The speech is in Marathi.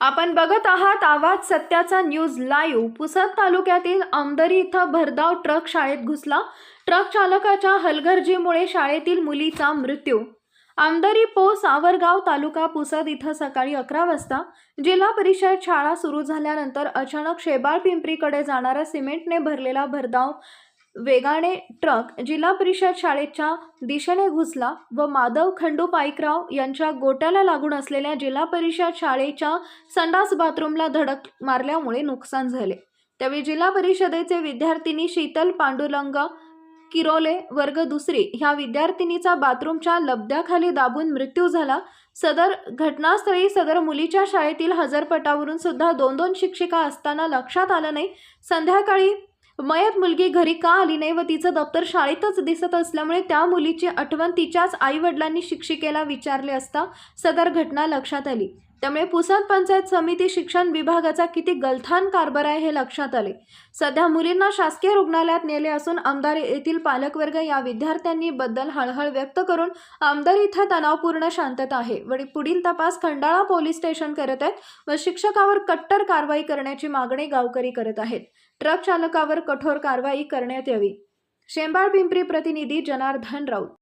आपण बघत आहात आवाज सत्याचा न्यूज लाईव्ह. पुसद तालुक्यातील आमदरी इथं भरधाव ट्रक शाळेत घुसला. ट्रक चालकाच्या हलगर्जीमुळे शाळेतील मुलीचा मृत्यू. आमदरी पो सावरगाव तालुका पुसद इथं सकाळी अकरा वाजता जिल्हा परिषद शाळा सुरू झाल्यानंतर अचानक शेबाळ पिंपरीकडे जाणारा सिमेंटने भरलेला भरधाव वेगाने ट्रक जिल्हा परिषद शाळेच्या दिशेने घुसला व माधव खंडू पाईकराव यांच्या गोट्याला लागून असलेल्या जिल्हा परिषद शाळेच्या संडास बाथरूमला धडक मारल्यामुळे नुकसान झाले. त्यावेळी जिल्हा परिषदेचे विद्यार्थिनी शीतल पांडुरंग किरोले वर्ग दुसरी ह्या विद्यार्थिनीचा बाथरूमच्या लबद्याखाली दाबून मृत्यू झाला. सदर घटनास्थळी सदर मुलीच्या शाळेतील हजरपटावरून सुद्धा दोन दोन शिक्षिका असताना लक्षात आलं नाही. संध्याकाळी मयत मुलगी घरी का आली नाही व तिचं दप्तर शाळेतच दिसत असल्यामुळे त्या मुलीची आठवण तिच्याच आईवडिलांनी शिक्षिकेला विचारले असता सदर घटना लक्षात आली. त्यामुळे पुसद पंचायत समिती शिक्षण विभागाचा किती गलथान कारभार आहे हे लक्षात आले. सध्या मुलींना शासकीय रुग्णालयात नेले असून आमदार येथील पालकवर्ग या विद्यार्थ्यांनी बद्दल हळहळ व्यक्त करून आमदार इथं तणावपूर्ण शांतता आहे. व पुढील तपास खंडाळा पोलीस स्टेशन करत आहेत व शिक्षकावर कट्टर कारवाई करण्याची मागणी गावकरी करत आहेत. ट्रक चालकावर कठोर कारवाई करण्यात यावी. शेंबाळ पिंपरी प्रतिनिधी जनार्दन राऊत.